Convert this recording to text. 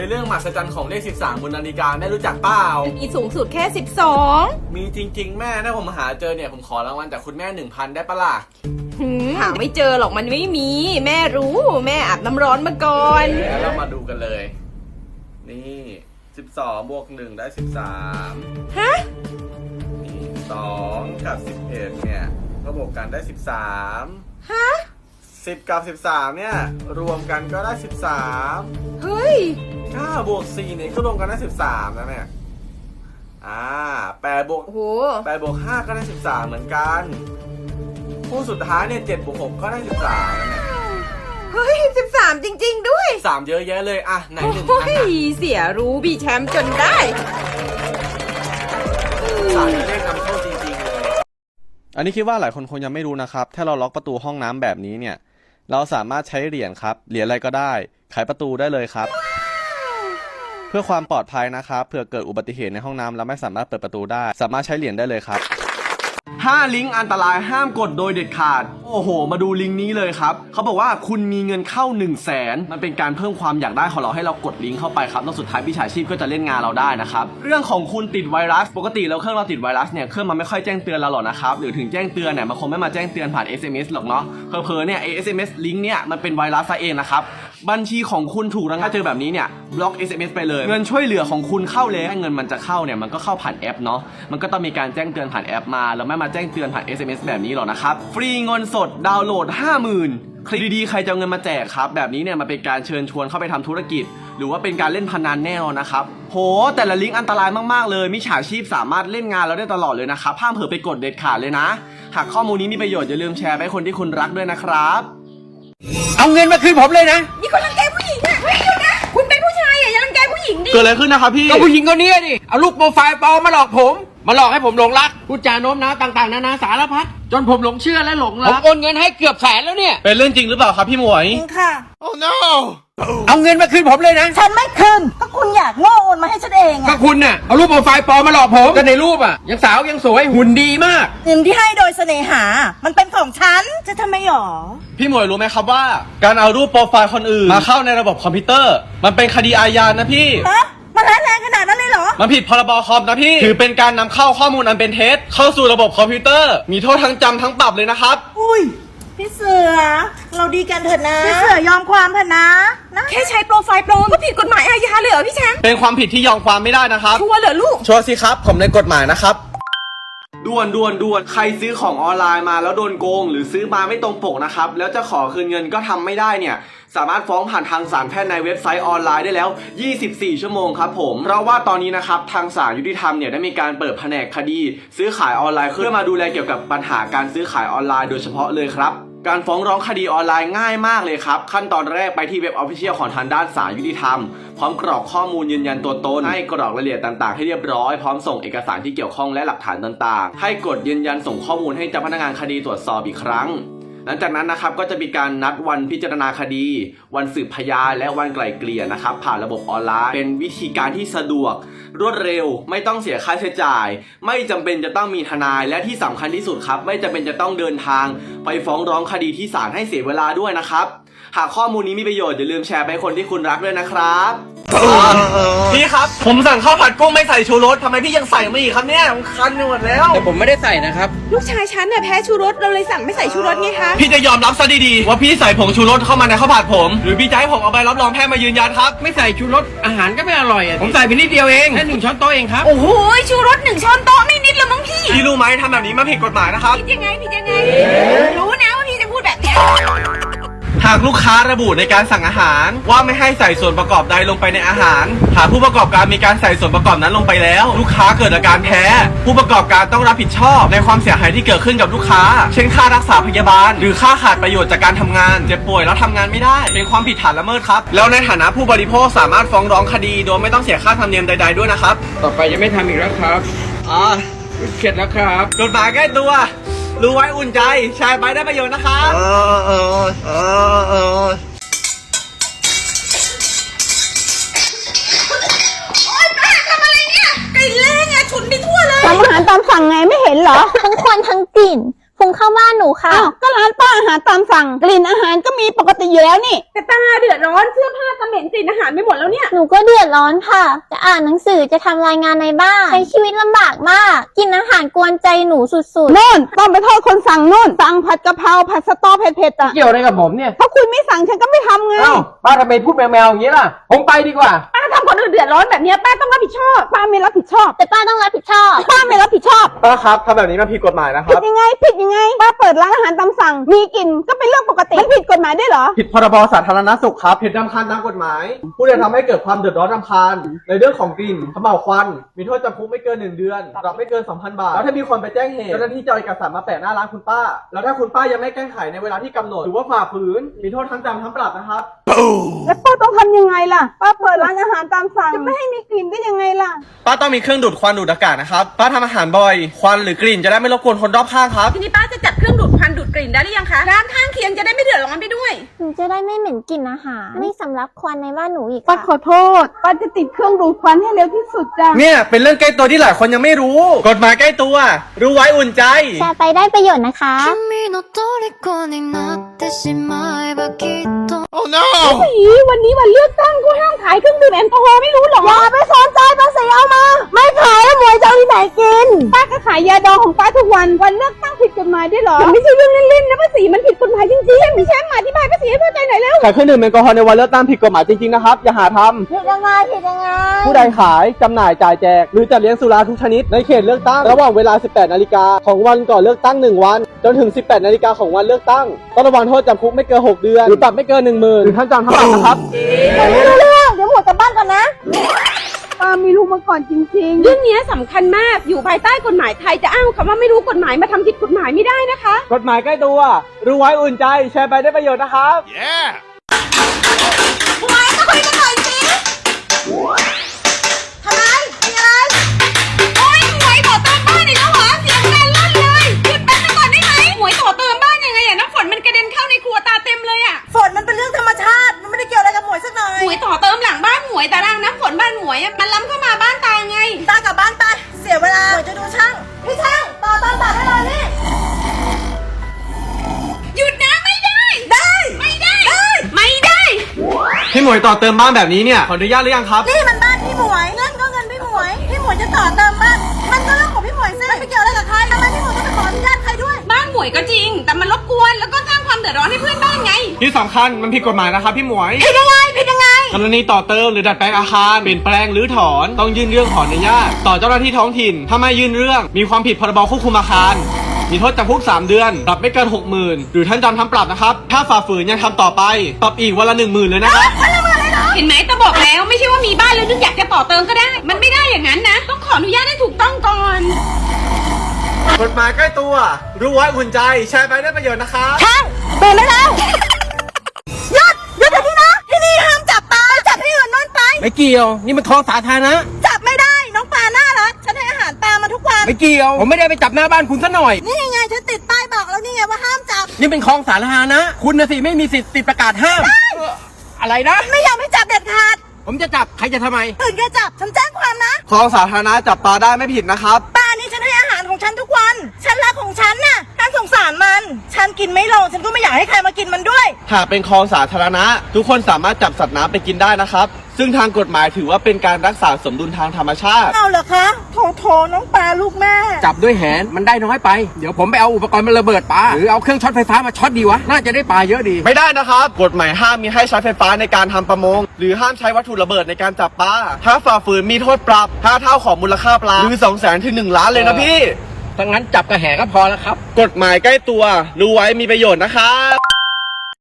เป็นเรื่องมหัศจรรย์ของเลข 13บนนาฬิกาแม่รู้จักเปล่า มีสูงสุดแค่ 12 มีจริง ๆ แม่ถ้าผมหาเจอเนี่ยผมขอรางวัลจากคุณแม่ 1,000 ได้ปะล่ะหืมหาไม่เจอหรอกมันไม่มี แม่รู้แม่อาบน้ำร้อนมาก่อน แล้วเรามาดูกันเลย นี่ 12บวก1ได้ 13 ฮะ นี่ 2 กับ 11 เนี่ยก็บวกกันได้ 13 ฮะ 10 กับ 13 เนี่ย รวมกันก็ได้ 13 เฮ้ย 9บวก4เนี่ยก็รวมกันได้13นะเนี่ยอ่า8บวกโอ้โห8บวก5ก็ได้13 เหมือนกัน คู่สุดท้ายเนี่ย7บวก6ก็ได้13นะเนี่ยเฮ้ย13จริง ๆ ด้วย3เยอะแยะเลยอะไหนหนึ่งโอ้พันยอะเสียรู้บีแชมป์จนได้ สามเลขนำโชคจริงๆเลย อันนี้คิดว่าหลายคนคงยังไม่รู้นะครับ ถ้าเราล็อกประตูห้องน้ำแบบนี้เนี่ย เราสามารถใช้เหรียญครับ เหรียญอะไรก็ได้ ไขประตูได้เลยครับ เพื่อความปลอดภัยนะครับเผื่อเกิดอุบัติเหตุในห้องน้ำแล้วไม่สามารถเปิดประตูได้ สามารถใช้เหรียญได้เลยครับ 5 ลิงก์อันตรายห้ามกดโดยเด็ดขาด โอ้โห มาดูลิงก์นี้เลยครับ เขาบอกว่าคุณมีเงินเข้า 1 0 0 0 0แสนมันเป็นการเพิ่มความอยากได้ของเราให้เรากดลิงก์เข้าไปครับแล้วสุดท้ายวิชาชีพก็จะเล่นงานเราได้นะครับ เรื่องของคุณติดไวรัส ปกติแล้วเครื่องเราติดไวรัสเนี่ย เครื่องมันไม่ค่อยแจ้งเตือนเราหรอกนะครับ หรือถึงแจ้งเตือนเนี่ย มันคงไม่มาแจ้งเตือนผ่าน SMS หรอกเนาะ เพอเพอเนี่ย SMS ลิงก์เนี่ย มันเป็นไวรัสซะเองนะครับ บัญชีของคุณถูกรังถ้าเจอแบบนี้เนี่ยบล็อก SMS ไปเลย เงินช่วยเหลือของคุณเข้าแล้วถ้เงินมันจะเข้าเนี่ยมันก็เข้าผ่านแอปเนาะมันก็ต้องมีการแจ้งเตือนผ่านแอปมาแล้วไม่มาแจ้งเตือนผ่าน SMS แบบนี้หรอกนะครับฟรีเงินสดดาวน์โหลด 50,000คลิกดีๆใครจะเอาเงินมาแจกครับ แบบนี้เนี่ยมันเป็นการเชิญชวนเข้าไปทำธุรกิจ หรือว่าเป็นการเล่นพนันแน่นอนนะครับโหแต่ละลิงก์อันตรายมากๆเลยมิจฉาชีพสามารถเล่นงานเราได้ตลอดเลยนะครับห้ามเผลอไปกดเด็ดขาดเลยนะ หากข้อมูลนี้มีประโยชน์อย่าลืมแชร์ไปคนที่คุณรักด้วยนะครับ เอาเงินมาคืนผมเลยนะนี่คนรังแกผู้หญิงอะเฮ้ยหยุดนะ คุณเป็นผู้ชายอะอย่ารังแกผู้หญิงดิเกิดอะไรขึ้นนะครับพี่ ก็ผู้หญิงคนนี้ดิเอาลูกโปรไฟล์ปลอมมาหลอกผม มาหลอกให้ผมหลงรักพูดจาโน้มน้าวต่างๆนานาสารพัดจนผมหลงเชื่อและหลงรักผมโอนเงินให้เกือบแสนแล้วเนี่ย เป็นเรื่องจริงหรือเปล่าครับพี่หมวยค่ะ เอาเงินมาคืนผมเลยนะ ฉันไม่คืนก็คุณอยากโง่โอนมาให้ฉันเองก็อะคุณน่ะ เอารูปโปรไฟล์ปลอมมาหลอกผมก็ในรูปอะ ยังสาวยังสวยหุ่นดีมาก เงินที่ให้โดยเสน่หา มันเป็นของฉัน จะทำไมหรอ พี่หมวยรู้ไหมครับว่า การเอารูปโปรไฟล์คนอื่น มาเข้าในระบบคอมพิวเตอร์ มันเป็นคดีอาญานะพี่ ฮะ มันร้ายแรงขนาดนั้นเลยเหรอ มันผิดพรบคอมนะพี่ ถือเป็นการนำเข้าข้อมูลอันเป็นเท็จ เข้าสู่ระบบคอมพิวเตอร์ มีโทษทั้งจำทั้งปรับเลยนะครับ อุ้ย พี่เสือ เราดีกันเถอะนะ พี่เสือยอมความเถอะนะนะแค่ใช้โปรไฟล์ปลอมก็ผิดกฎหมายอาญาเลยเหรอพี่แชมป์เป็นความผิดที่ยอมความไม่ได้นะครับ ชัวร์เหรอลูก ชัวร์สิครับ ผมในกฎหมายนะครับด่วนด่วนด่วนใครซื้อของออนไลน์มาแล้วโดนโกง หรือซื้อมาไม่ตรงปกนะครับ แล้วจะขอคืนเงินก็ทำไม่ได้เนี่ย สามารถฟ้องผ่านทางศาลแพ่งในเว็บไซต์ออนไลน์ได้แล้ว 24 ชั่วโมงครับผม เพราะว่าตอนนี้นะครับทางศาลยุติธรรมเนี่ยได้มีการเปิดแผนกคดี ซื้อขายออนไลน์เพื่อมาดูแลเกี่ยวกับปัญหาการซื้อขายออนไลน์โดยเฉพาะเลยครับ การฟ้องร้องคดีออนไลน์ง่ายมากเลยครับ ขั้นตอนแรกไปที่เว็บออฟฟิเชียลของทางด้านศาลยุติธรรม พร้อมกรอกข้อมูลยืนยันตัวตน ให้กรอกรายละเอียดต่างๆ ให้เรียบร้อย พร้อมส่งเอกสารที่เกี่ยวข้องและหลักฐานต่างๆ ให้กดยืนยันส่งข้อมูลให้เจ้าพนักงานคดีตรวจสอบอีกครั้ง หลังจากนั้นนะครับก็จะมีการนัดวันพิจารณาคดี วันสืบพยานและวันไกล่เกลี่ยนะครับ ผ่านระบบออนไลน์ เป็นวิธีการที่สะดวก รวดเร็ว ไม่ต้องเสียค่าใช้จ่าย ไม่จำเป็นจะต้องมีทนายและที่สำคัญที่สุดครับ ไม่จำเป็นจะต้องเดินทาง ไปฟ้องร้องคดีที่ศาลให้เสียเวลาด้วยนะครับ หากข้อมูลนี้มีประโยชน์อย่าลืมแชร์ไปคนที่คุณรักด้วยนะครับ พี่ครับ ผมสั่งข้าวผัดกุ้งไม่ใส่ชูรสทำไมพี่ยังใส่มาอีกครับเนี่ยมันคันไปหมดแล้ว แต่ผมไม่ได้ใส่นะครับ ลูกชายฉันน่ะแพ้ชูรสเราเลยสั่งไม่ใส่ชูรสไงคะ พี่จะยอมรับซะดีๆ ว่าพี่ใส่ผงชูรสเข้ามาในข้าวผัดผม หรือพี่จะให้ผมเอาใบรับรองแพทย์มายืนยันครับ ไม่ใส่ชูรสอาหารก็ไม่อร่อยอะผมใส่ไปนิดเดียวเองแค่หนึ่งช้อนโต๊ะเองครับ โอ้โหชูรสหนึ่งช้อนโต๊ะไม่นิดละมั้งพี่พี่รู้ไหมทำแบบนี้มันผิดกฎหมายนะครับ ผิดยังไงผิดยังไง รู้นะว่าพี่จะพูดแบบเนี้ยหากลูกค้าระบุในการสั่งอาหาร ว่าไม่ให้ใส่ส่วนประกอบใดลงไปในอาหาร หากผู้ประกอบการมีการใส่ส่วนประกอบนั้นลงไปแล้ว ลูกค้าเกิดอาการแพ้ ผู้ประกอบการต้องรับผิดชอบในความเสียหายที่เกิดขึ้นกับลูกค้า เช่นค่ารักษาพยาบาล หรือค่าขาดประโยชน์จากการทำงานเจ็บป่วยแล้วทำงานไม่ได้ เป็นความผิดฐานละเมิดครับ แล้วในฐานะผู้บริโภคสามารถฟ้องร้องคดี โดยไม่ต้องเสียค่าธรรมเนียมใด ๆด้วยนะครับ ต่อไปจะไม่ทำอีกแล้วครับอ่าเข็ดแล้วครับกฎหมายใกล้ตัว รู้ไว้อุ่นใจแชร์ไปได้ประโยชน์นะครับไก่เล้งอะฉุนไปทั่วเลย ทำอาหารตามสั่งไงไม่เห็นเหรอ ทั้งควันทั้งกลิ่น พุงเข้าบ้านหนูค่ะ อ้าวก็ร้านป้าอาหารตามสั่ง กลิ่นอาหารก็มีปกติอยู่แล้วนี่ แต่ป้าเดือดร้อนเสื้อผ้าก็เหม็นกลิ่นอาหารไม่หมดแล้วเนี่ย หนูก็เดือดร้อนค่ะ จะอ่านหนังสือจะทำรายงานในบ้านใช้ชีวิตลำบากมาก กินอาหารกวนใจหนูสุดนู่นต้องไปโทษคนสั่งนู่น สั่งผัดกะเพราผัดสตอเผ็ดๆอะเกี่ยวอะไรกับผมเนี่ย เพราะคุณไม่สั่งฉันก็ไม่ทำไง เอ้าป้าทำไมพูดแมวๆอย่างนี้ล่ะ ผมไปดีกว่าป้าทำคนอื่น เดือดร้อนแบบเนี้ยป้าต้องรับผิดชอบ ป้าไม่รับผิดชอบๆแต่ป้าต้องรับผิดชอบ ป้าไม่รับผิดชอบ ป้าครับทำแบบนี้มันผิดกฎหมายนะคผิดรับ ยังไง ผิดยังไง ป้าเปิดร้านอาหารตามสั่ง มีกลิ่นก็เป็นเรื่องปกติมันผิดกฎหมายได้วยเหรอ ผิดพรบสาธารณสุขครับ ผิดรำคาญตามกฎหมาย ผู้ใดทำให้เกิดความเดือดร้อนรำคาญ ในเรื่องของกลิ่นขม่าวควัน มีโทษจำคุกไม่เกิน 1 เดือน ปรับไม่เกิน 2,000 บาท แล้วถ้ามีคนไปแจ้งเหตุเจ้าหน้าที่จะเอาเอกสารมาแปะหน้าร้านคุณป้า แล้วถ้าคุณป้ายังไม่แก้ไขในเวลาที่กำหนด หรือว่าฝ่าฝืน มีโทษทั้งจำทั้งปรับนะครับ แล้วป้าต้องทำยังไงล่ะ ป้าเปิดร้านอาหารตามสจะไม่ให้มีกลิ่นได้ยังไงล่ะ ป้าต้องมีเครื่องดูดควันดูดอากาศนะครับ ป้าทำอาหารบ่อย ควันหรือกลิ่นจะได้ไม่รบกวนคนรอบข้างครับ ทีนี้ป้าจะจัดเครื่องดูดควันดูดกลิ่นได้หรือยังคะ ร้านข้างเคียงจะได้ไม่เดือดร้อนไปด้วย หนูจะได้ไม่เหม็นกลิ่นอาหาร ไม่สำลักควันในบ้านหนูอีก ป้า ค่ะ ขอโทษ ป้าจะติดเครื่องดูดควันให้เร็วที่สุดจ้ะ เนี่ยเป็นเรื่องใกล้ตัวที่หลายคนยังไม่รู้ กฎหมายใกล้ตัว รู้ไว้อุ่นใจ แชร์ไปได้ประโยชน์นะคะ 君の虜になってしまえばきっ とอีวันนี้วันเลือกตั้งก็ห้ามขายเครื่องดื่มแอลกอฮอล์ไม่รู้หรออย่าไปสนใจภาษีเอามา ไม่ขายแล้วหมวยจะเอาที่ ไหนกิน ป้าก็ขายยาดองของป้าทุกวัน วันเลือกตั้งผิดกฎหมายด้วยเหรอมันไม่ใช่เรื่องเล่นๆนะภาษีมันผิดกฎหมายจริงๆมีแชมป์มาอธิบายภาษีให้เข้าใจหน่อยเร็วขายเครื่องดื่มแอลกอฮอล์ในวันเลือกตั้งผิดกฎหมายจริงๆนะครับอย่าหาทผิดยังไงผิดยังไงำผู้ใดขายจำหน่ายจ่ายแจก หรือจัดเลี้ยงสุราทุกชนิดในเขตเลือกตั้งระหว่างเวลา 18 นาฬิกาของวันก่อนเลือกตั้ง 1 วัน จนถึง 18 นาฬิกาของวันเลือกตั้งต้องระวังโทษจำคุกไม่เกิน 6 เดือน หรือปรับไม่เกิน 1 0,000หรือทั้งจำทั้งปรับนะครับไม่รู้เรื่องเดี๋ยวหมดกลับบ้านก่อนนะ ป้ามีลูกมาก่อนจริง เรื่องนี้สำคัญมากอยู่ภายใต้กฎหมายไทยจะอ้างคำว่าไม่รู้กฎหมายมาทำผิดกฎหมายไม่ได้นะคะ กฎหมายใกล้ตัว รู้ไว้อุ่นใจ แชร์ไปได้ประโยชน์นะครับท พี่หมวยต่อเติมบ้านแบบนี้เนี่ยขออนุญาตหรือยังครับ นี่มันบ้านพี่หมวยเงินก็เงินพี่หมวย พี่หมวยจะต่อเติมบ้าน มันก็เรื่องของพี่หมวยสิไม่เกี่ยวอะไรกับใครทำไมพี่หมวยต้องไปขออนุญาตใครด้วย บ้านหมวยก็จริง แต่มันรบกวนแล้วก็สร้างความเดือดร้อนให้เพื่อนบ้านไง ที่สำคัญมันผิดกฎหมายนะครับพี่หมวย ผิดยังไงผิดยังไง กรณีต่อเติมหรือดัดแปลงอาคารเปลี่ยนแปลงหรือถอนต้องยื่นเรื่องขออนุญาต ต่อเจ้าหน้าที่ท้องถิ่นถ้าไม่ยื่นเรื่องมีความผิดพรบควบคุมอาคาร มีโทษจำคุก 3 เดือน ปรับไม่เกิน 60,000 หรือท่านจำทั้งปรับนะครับ ถ้าฝ่าฝืนยังทำต่อไป ปรับอีกวันละ 10,000 เลยนะครับ เห็นไหมตาบอกแล้วไม่ใช่ว่ามีบ้านแล้วนึกอยากจะต่อเติมก็ได้ มันไม่ได้อย่างนั้นนะ ต้องขออนุญาตให้ถูกต้องก่อน กฎหมายใกล้ตัว รู้ไว้อุ่นใจแชร์ไปได้ประโยชน์นะครับ ช่างเปิดได้แล้วหยุดหยุดเดี๋ยวนี้นะ ที่นี่ห้ามจับปลาจับที่อื่นนู่นไป ไม่เกี่ยว นี่มันคลองสาธารณะ ทุกวัน ไม่เกี่ยว ผมไม่ได้ไปจับหน้าบ้านคุณซะหน่อย นี่ไงฉันติดป้ายบอกแล้วนี่ไงว่าห้ามจับ นี่เป็นคลองสาธารณะ คุณนะสิไม่มีสิทธิ์ติดประกาศห้ามเอ่ออะไรนะ ไม่ยอมให้จับเด็ดขาดผมจะจับ ใครจะทำไมตื่นแกจับฉันแจ้งความนะ คลองสาธารณะจับปลาได้ไม่ผิดนะครับ ปลานี่ฉันให้อาหารของฉันทุกวัน ฉันรัก ฉันกินไม่ลงฉันก็ไม่อยากให้ใครมากินมันด้วย หากเป็นคลองสาธารณะ ทุกคนสามารถจับสัตว์น้ำไปกินได้นะครับ ซึ่งทางกฎหมายถือว่าเป็นการรักษาสมดุลทางธรรมชาติ เอาเหรอคะโถโถน้องปลาลูกแม่ จับด้วยแหนมันได้น้อยไป เดี๋ยวผมไปเอาอุปกรณ์มาระเบิดปลาหรือเอาเครื่องช็อตไฟฟ้ามาช็อตดีวะ น่าจะได้ปลาเยอะดี ไม่ได้นะครับ กฎหมายห้ามมีให้ใช้ไฟฟ้าในการทำประมง หรือห้ามใช้วัตถุระเบิดในการจับปลาถ้าฝ่าฝืนมีโทษปรับถ้าเท่าของมูลค่าปลาหรือ2 0 0 0 0 0ถึง1ล้านเลยนะพี่ ถ้างั้นจับกระแหก็พอแล้วครับ กฎหมายใกล้ตัวรู้ไว้มีประโยชน์นะครับ